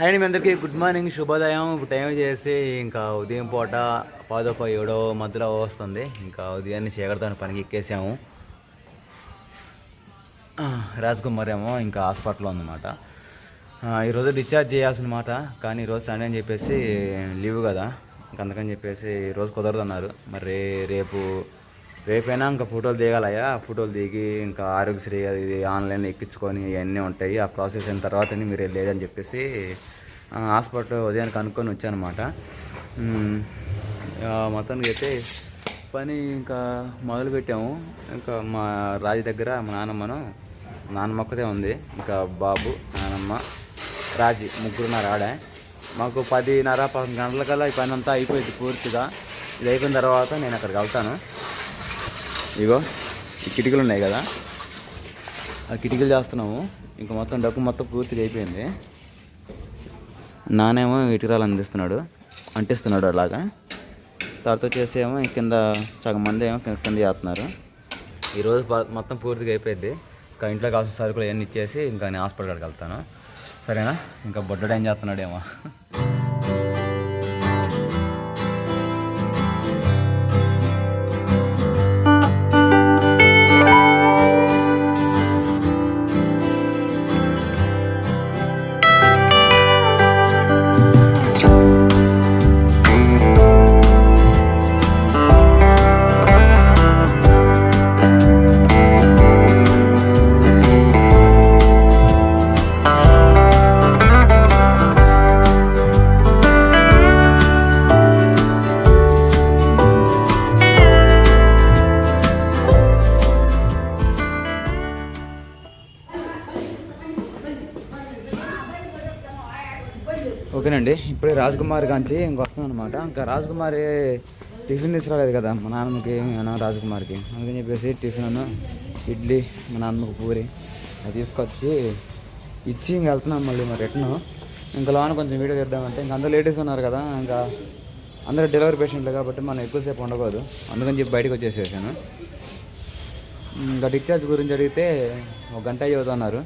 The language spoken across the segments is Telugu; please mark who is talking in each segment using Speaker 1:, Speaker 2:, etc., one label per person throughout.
Speaker 1: హాయ్ మీ అందరికీ. గుడ్ మార్నింగ్ శుభోదయం. టైం చేసి ఇంకా ఉదయం పూట పాదొక ఏడో మధ్యలో వస్తుంది. ఇంకా ఉదయాన్నే చీకటితో పనికి ఎక్కేసాము. ఆ, రాజ్ కుమార్ ఏమో ఇంకా హాస్పిటల్లో ఉందన్నమాట. ఈరోజు డిశ్చార్జ్ చేయాల్సిన మాట. కానీ ఈరోజు సండే అని చెప్పేసి లీవ్ కదా. ఇంకా అందుకని చెప్పేసి ఈరోజు కుదరదు అన్నారు మరి రేపు రేపైనా ఇంకా ఫోటోలు దిగాలయ్యా. ఆ ఫోటోలు దిగి ఇంకా ఆరోగ్యశ్రీ అది ఇది ఆన్లైన్లో ఎక్కించుకొని ఇవన్నీ ఉంటాయి. ఆ ప్రాసెస్ అయిన తర్వాత మీరు లేదని చెప్పేసి హాస్పిటల్ ఉదయానికి అనుకొని వచ్చానమాట. మొత్తానికి అయితే పని ఇంకా మొదలు పెట్టాము ఇంకా మా రాజు దగ్గర మా నాన్నమ్మను నాన్నమ్మ ఒక్కతే ఉంది. ఇంకా బాబు నానమ్మ రాజు ముగ్గురున్నారు ఆడ. మాకు పదిన్నర పదకొండు గంటలకల్లా ఈ పని అంతా అయిపోయింది పూర్తిగా. ఇది అయిపోయిన తర్వాత నేను అక్కడికి వెళ్తాను. ఇగో ఈ కిటికీలు ఉన్నాయి కదా? ఆ కిటికీలు చేస్తున్నాము. ఇంకా మొత్తం డబ్బు మొత్తం పూర్తిగా అయిపోయింది. నానేమో ఇటుకరాలు అందిస్తున్నాడు అంటిస్తున్నాడు అలాగా. తర్వాత వచ్చేసి ఏమో కింద సగం మంది ఏమో కింద చేస్తున్నారు. ఈరోజు మొత్తం పూర్తిగా అయిపోయింది. ఇంకా ఇంట్లో కావాల్సిన సరుకులు అవన్నీ ఇచ్చేసి ఇంకా నేను హాస్పిటల్ కడికి వెళ్తాను. సరేనా? ఇంకా బొడ్డడు ఏం చేస్తున్నాడేమో. అండి ఇప్పుడే రాజ్కుమార్ కాంచి ఇంకొస్తాం అనమాట ఇంకా రాజకుమార్ టిఫిన్ తీసుకురాలేదు కదా మా నాన్నకి మన రాజ్కుమార్కి. అందుకని చెప్పేసి టిఫిన్ ఇడ్లీ మా నాన్నమ్మకి పూరి అది తీసుకొచ్చి ఇచ్చి ఇంక వెళ్తున్నాం మళ్ళీ మరి రిటర్న్. ఇంకా లోన కొంచెం వీడియో తీద్దామంటే ఇంకా అందరూ లేడీస్ ఉన్నారు కదా ఇంకా అందరూ డెలివరీ పేషెంట్లు కాబట్టి మనం ఎక్కువసేపు ఉండకూడదు. అందుకని చెప్పి బయటకు వచ్చేసేసాను. ఇంకా డిశ్చార్జ్ గురించి అడిగితే ఒక గంట చదువుతున్నారు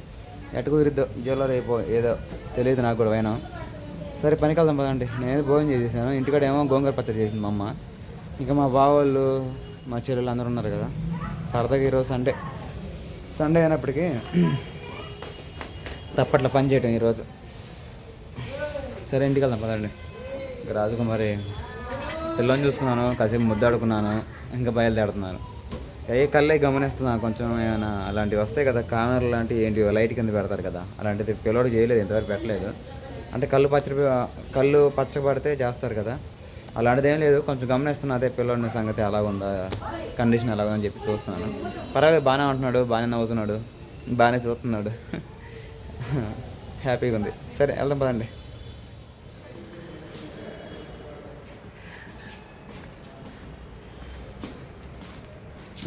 Speaker 1: ఎటు కుదిరిద్దో ఇజోలో అయిపో ఏదో తెలియదు నాకు కూడా పోయినా సరే పనికి వెళ్దాం పదండి. నేను భోజనం చేసేసాను. ఇంటికాడ ఏమో గోంగూర పచ్చడి చేసింది మా అమ్మ. ఇంకా మా బావోళ్ళు మా చెల్లెలు అందరూ ఉన్నారు కదా. సరదాగా ఈరోజు సండే. సండే అయినప్పటికీ తప్పట్ల పని చేయటం ఈరోజు. సరే ఇంటికి వెళ్దాం పదండి. రాజకుమారి పిల్లని చూసుకున్నాను కాసేపు ముద్దాడుకున్నాను ఇంకా బయలుదేరుతున్నాను. ఏ కళ్ళే గమనిస్తున్నాను కొంచెం ఏమైనా అలాంటివి వస్తాయి కదా కామెరా లాంటివి ఏంటి లైట్ కింద పెడతారు కదా. అలాంటిది పిల్లోడు చేయలేదు ఇంతవరకు పెట్టలేదు. అంటే కళ్ళు పచ్చడి కళ్ళు పచ్చబడితే చేస్తారు కదా. అలాంటిది ఏం లేదు. కొంచెం గమనిస్తున్నా అదే పిల్లోడిని సంగతి ఎలా ఉందా కండిషన్ ఎలా ఉందని చెప్పి చూస్తున్నాను. పర్వాలేదు బాగానే ఉంటున్నాడు బాగానే నవ్వుతున్నాడు బాగానే చూస్తున్నాడు. హ్యాపీగా ఉంది. సరే వెళ్దాం పదండి.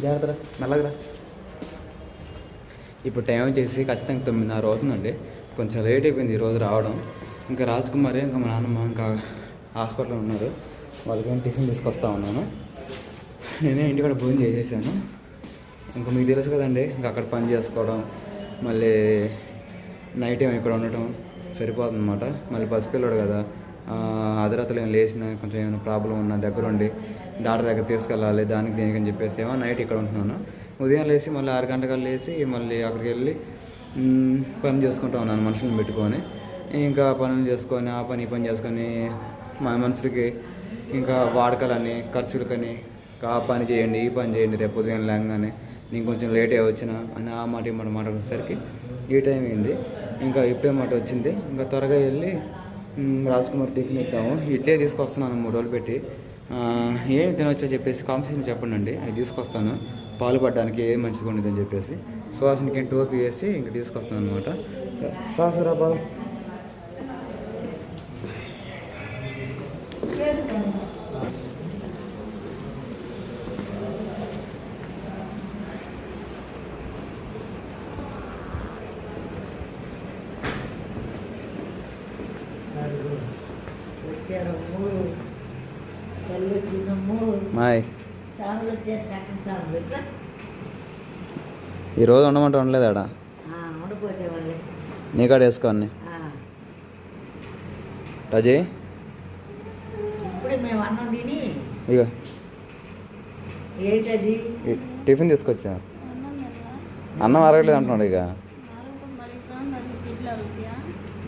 Speaker 1: జాగ్రత్త మెల్లగరా ఇప్పుడు టైం వచ్చేసి ఖచ్చితంగా తొమ్మిదిన్నర అవుతుందండి. కొంచెం లేట్ అయిపోయింది ఈరోజు రావడం. ఇంకా రాజ్ కుమార్ ఇంకా మా నాన్నమ్మ ఇంకా హాస్పిటల్లో ఉన్నారు. వాళ్ళకి టిఫిన్ తీసుకొస్తా ఉన్నాను. నేనే ఇంటికాడ భోజనం చేసేసాను. ఇంకా మీకు తెలుసు కదండి ఇంకా అక్కడ పని చేసుకోవడం మళ్ళీ నైట్ ఏమో ఇక్కడ ఉండటం సరిపోతుంది అనమాట మళ్ళీ పసిపిల్లడు కదా అర్ధరాత్రులు ఏమైనా లేచిన కొంచెం ఏమైనా ప్రాబ్లం ఉన్న దగ్గర ఉండి డాక్టర్ దగ్గర తీసుకెళ్ళాలి దానికి దేనికని చెప్పేసి ఏమో నైట్ ఇక్కడ ఉంటున్నాను. ఉదయం లేచి మళ్ళీ ఆరు గంటలకు లేచి మళ్ళీ అక్కడికి వెళ్ళి పని చేసుకుంటా ఉన్నాను మనుషులను పెట్టుకొని. ఇంకా పనులు చేసుకొని ఆ పని ఈ పని చేసుకొని మా మనుషులకి ఇంకా వాడకాలని ఖర్చులకని ఇంకా ఆ పని చేయండి ఈ పని చేయండి రేపు ఉదయం లేగానే నేను కొంచెం లేట్ అయ్యి వచ్చిన అని ఆ మాట ఈ మాట మాట్లాడేసరికి ఈ టైం అయింది. ఇంకా ఇప్పుడే మాట వచ్చింది. ఇంకా త్వరగా వెళ్ళి రాజ్కుమార్ టిఫిన్ ఇద్దాము. ఇడ్లీ తీసుకొస్తున్నాను మూడు రోజులు పెట్టి. ఏం తినొచ్చో చెప్పేసి కాంపిటీషన్ చెప్పండి అండి తీసుకొస్తాను. పాలు పడడానికి ఏం మంచిగా ఉండదు అని చెప్పేసి. సువాసనకి టోపీ వేసి ఇంక తీసుకొస్తాను అనమాట సాసరా మాయ్. ఈరోజు ఉండమంటే ఉండలేదు ఆడ. నీ కాడ వేసుకోండి
Speaker 2: రాజీ.
Speaker 3: అన్నం
Speaker 2: ఇక టిఫిన్ తీసుకొచ్చా? అన్నం అరగలేదు అంటున్నాడు ఇక.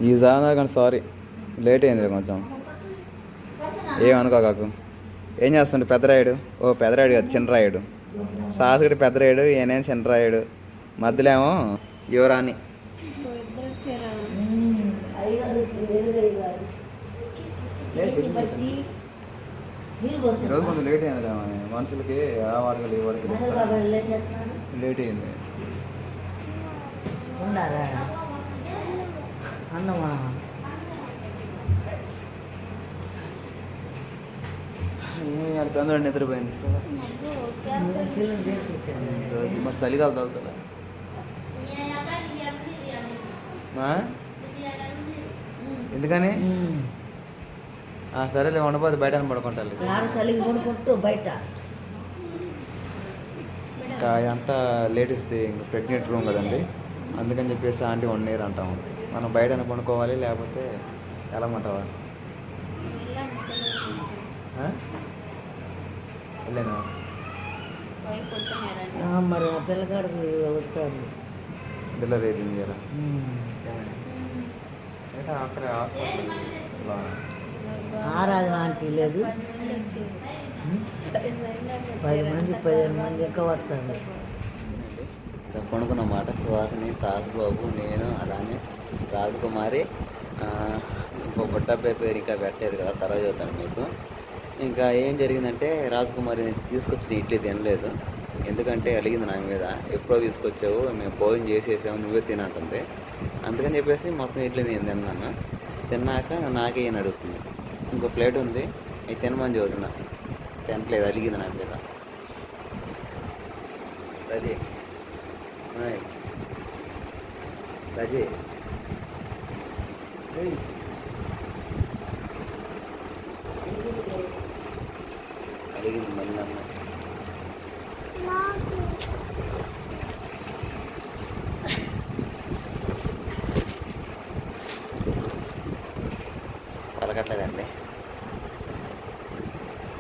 Speaker 2: ఈ కానీ సారీ. లేట్ అయింది కొంచెం. ఏమనుకో కాకు? ఏం చేస్తుండే పెద్దరాయుడు? ఓ పెద్దరాయుడు కాదు చిన్నరాయుడు. సాహసుడు పెద్దరాయుడు ఈయనేం చిన్నరాయుడు. మధ్యలో ఏమో యువరాణి. ఈరోజు కొంచెం లేట్ అయింది మనుషులకి ఆ వాడగలు ఈ లేట్ అయింది.
Speaker 3: అన్నమా?
Speaker 2: పెందరాడు నిద్రపోయింది. ఈరోజు మరి చలిగాలు తగులుతుందా? ఆ? ఎందుకని? సరేలే ఉండబోదు బయట పడుకుంటారు
Speaker 3: బయట.
Speaker 2: ఇంకా అంతా లేటెస్ట్ది ప్రెగ్నెంట్ రూమ్ కదండి. అందుకని చెప్పేసి ఆంటీ వన్ ఇయర్ అంటాము మనం బయట కొనుక్కోవాలి లేకపోతే వెళ్ళమంటావా ఆ? వెళ్ళానా
Speaker 3: ఆ, మరి ఆ పిల్లగాడికి వస్తారు
Speaker 2: డెలివరీ అయింది కదా అక్కడ
Speaker 3: ఆరాధన ఆంటీ లేదు. పది మంది పదిహేను మంది ఎక్కువ వస్తారు.
Speaker 1: ఇంకా కొనుక్కున్నమాట సుహాసిని సాస్ బాబు నేను అలానే రాజకుమారి ఇంకో బుట్టబ్బాయి పేరు ఇంకా పెట్టలేదు కదా తర్వాత చెప్తాను మీకు. ఇంకా ఏం జరిగిందంటే రాజకుమారి తీసుకొచ్చిన ఇడ్లీ తినలేదు. ఎందుకంటే అలిగింది నా మీద. ఎప్పుడో తీసుకొచ్చావు మేము భోజనం చేసేసాము నువ్వే తినంటుంది అందుకని చెప్పేసి మొత్తం ఇడ్లీ నేను తిన్నాను. తిన్నాక నాకే ఈయన అడుగుతుంది. ఇంకో ప్లేట్ ఉంది అది తినమని చదువుతున్నా తినట్లేదు అలిగింది నా మీద. రజీ. రజీ ఏయ్. అడిగింది మళ్ళీ అమ్మ పలకట్లేదండి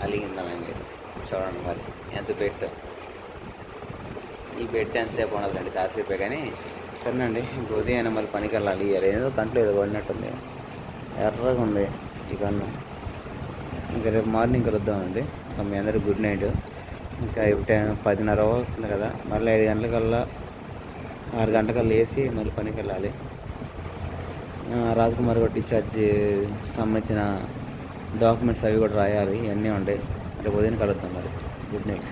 Speaker 1: అలిగిందనండి చూడండి మరి ఎంత పెట్టు. ఈ బెడ్ ఎంతసేపు ఉండదులేండి కాసేపే కానీ. సరేనండి గోధి ఉదయం మళ్ళీ పనికి వెళ్ళాలి ఏదో కంట్లో ఏదో పడినట్టుంది ఎర్రగా ఉంది ఈ కన్ను ఇంకా రేపు మార్నింగ్ కలుద్దామండి. మీ అందరికి గుడ్ నైట్. ఇంకా ఇప్పుడు టైం పదిన్నర వస్తుంది కదా. మళ్ళీ ఐదు గంటలకల్లా ఆరు గంటలకల్లా వేసి మళ్ళీ పనికి వెళ్ళాలి రాజకుమార్ రాజ్కుమార్ కూడా టీచర్జ్ సంబంధించిన డాక్యుమెంట్స్ అవి కూడా రాయాలి. ఇవన్నీ ఉంటాయి రేపు ఉదయం కలుద్దాం మరి. Good night.